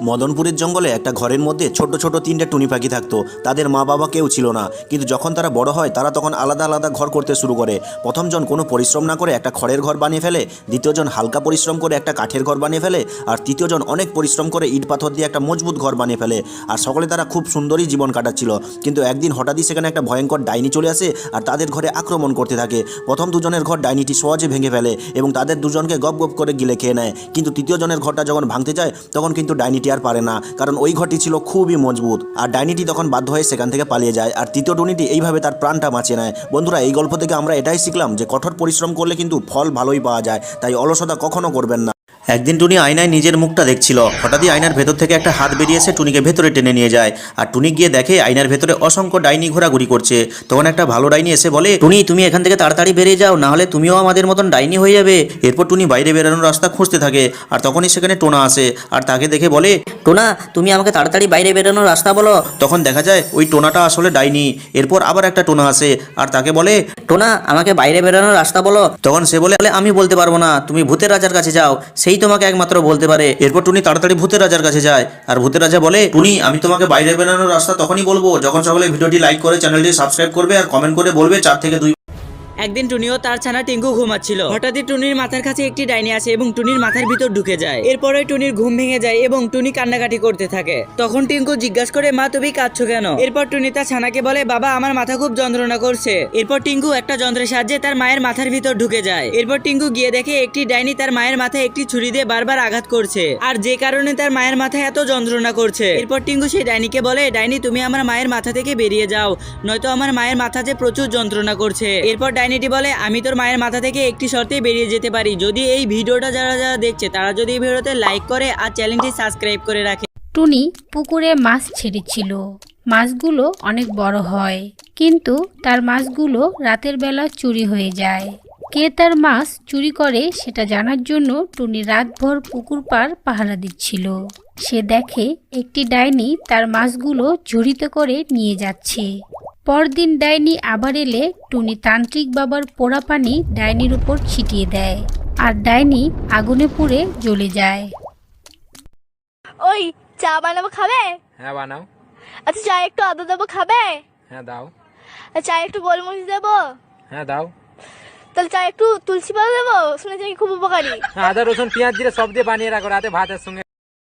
মদনপুরের জঙ্গলে একটা ঘরের মধ্যে ছোট ছোট তিনটে টুনি পাখি থাকতো। তাদের মা বাবা কেউ ছিল না। কিন্তু যখন তারা বড় হয়, তারা তখন আলাদা আলাদা ঘর করতে শুরু করে। প্রথমজন কোনো পরিশ্রম না করে একটা খড়ের ঘর বানিয়ে ফেলে দ্বিতীয়জন হালকা পরিশ্রম করে একটা কাঠের ঘর বানিয়ে ফেলে, আর তৃতীয়জন অনেক পরিশ্রম করে ইট পাথর দিয়ে একটা মজবুত ঘর বানিয়ে ফেলে। আর সকলে তারা খুব সুন্দরই জীবন কাটাচ্ছিল। কিন্তু একদিন হঠাৎই সেখানে একটা ভয়ঙ্কর ডাইনি চলে আসে, আর তাদের ঘরে আক্রমণ করতে থাকে। প্রথম দুজনের ঘর ডাইনিটি সহজে ভেঙে ফেলে এবং তাদের দুজনকে গপ গপ করে গিলে খেয়ে নেয়। কিন্তু তৃতীয়জনের ঘরটা যখন ভাঙতে যায়, তখন কিন্তু ডাইনিটি আর পারে না, কারণ ওই ঘরটি ছিল খুবই মজবুত। আর ডাইনিটি তখন বাধ্য হয়ে সেখান থেকে পালিয়ে যায়। আর তৃতীয় টুনিটি এইভাবে তার প্রাণটা বাঁচিয়ে নেয়। বন্ধুরা, এই গল্প থেকে আমরা এটাই শিখলাম যে কঠোর পরিশ্রম করলে কিন্তু ফল ভালোই পাওয়া যায়। তাই অলসতা কখনো করবেন না। একদিন টুনি আয়নায় নিজের মুখটা দেখছিল। হঠাৎই আয়নার ভেতর থেকে একটা হাত বেরিয়ে এসে টুনিকে ভেতরে টেনে নিয়ে যায়। আর টুনি গিয়ে দেখে আয়নার ভেতরে অসংখ্য ডাইনি ঘোরাঘুরি করছে। তখন একটা ভালো ডাইনি এসে বলে, টুনি, তুমি এখান থেকে তাড়াতাড়ি বেরিয়ে যাও নাহলে তুমিও আমাদের মতন ডাইনি হয়ে যাবে। এরপর টুনি বাইরে বেরানোর রাস্তা খুঁজতে থাকে। আর তখনই সেখানে টোনা আসে। আর তাকে দেখে বলে, টোনা, তুমি আমাকে তাড়াতাড়ি বাইরে বেরোনোর রাস্তা বলো। তখন দেখা যায় ওই টোনাটা আসলে ডাইনি। এরপর আবার একটা টোনা আসে। আর তাকে বলে, টোনা, আমাকে বাইরে বেরোনোর রাস্তা বলো। তখন সে বলে আমি বলতে পারব না। তুমি ভূতের রাজার কাছে যাও। সেই তোমাকে একমাত্র বলতে পারে। এরপর টুনি তাড়াতাড়ি ভূতের রাজার কাছে যায়। আর ভূতের রাজা বলে, টুনি, আমি তোমাকে বাইরে বেরোনোর রাস্তা তখনই বলব যখন সকলে ভিডিওটি লাইক করে চ্যানেলটি সাবস্ক্রাইব করবে আর কমেন্ট করে বলবে চার থেকে দুই একদিন টুনিও তার ছানা টিঙ্কু ঘুমাচ্ছিল। হঠাৎই টুনির মাথার কাছে একটি ডাইনি আসে এবং টুনির মাথার ভিতর ঢুকে যায়। এরপরে টুনির ঘুম ভেঙে যায় এবং টুনি কান্নাকাটি করতে থাকে। তখন টিঙ্কু জিজ্ঞাসা করে, মা, তুমি কাঁদছো কেন? এরপর টুনি তার ছানাকে বলে, বাবা, আমার মাথা খুব যন্ত্রণা করছে। এরপর টিঙ্কু একটা যন্ত্রের সাহায্যে তার মায়ের মাথার ভিতর ঢুকে যায়। এরপর টিঙ্কু গিয়ে দেখে একটি ডাইনি তার মায়ের মাথায় একটি ছুরি দিয়ে বারবার আঘাত করছে। আর যে কারণে তার মায়ের মাথায় এত যন্ত্রণা করছে। এরপর টিঙ্কু সেই ডাইনিকে বলে, ডাইনি, তুমি আমার মায়ের মাথা থেকে বেরিয়ে যাও। নয়তো আমার মায়ের মাথা যে প্রচুর যন্ত্রণা করছে। এরপর ডাইনিটি বলে, আমি তোর মায়ের মাথা থেকে একটি শর্তে বেরিয়ে যেতে পারি। যদি এই ভিডিওটা যারা যারা দেখছে, তারা যদি এই ভিডিওতে লাইক করে আর চ্যানেলটি সাবস্ক্রাইব করে রাখে। টুনি পুকুরে মাছ ছেড়েছিল। মাছগুলো অনেক বড় হয়, কিন্তু তার মাছগুলো রাতের বেলা চুরি হয়ে যায়। কে তার মাছ চুরি করে সেটা জানার জন্য টুনি রাতভর পুকুর পার পাহারা দিচ্ছিল। সে দেখে একটি ডাইনি তার মাছগুলো ঝুড়িতে করে নিয়ে যাচ্ছে। পরদিন ডাইনি আবার এলে টুনি তান্ত্রিক বাবার পোড়া পানি ডাইনির উপর ছিটিয়ে দেয় আর ডাইনি আগুনে পুড়ে জ্বলে যায়। ওই চা বানাবো খাবে? হ্যাঁ বানাও। আচ্ছা চা একটু আদা দেবো খাবে? হ্যাঁ দাও। আর চা একটু গোলমরিচ দেবো? হ্যাঁ দাও। তাহলে চা একটু তুলসী পাতা দেবো? শুনেছি নাকি খুব উপকারী। আদা রসুন পেঁয়াজ জিরে সব দিয়ে বানিয়ে রাখো রাতে ভাতের সঙ্গে।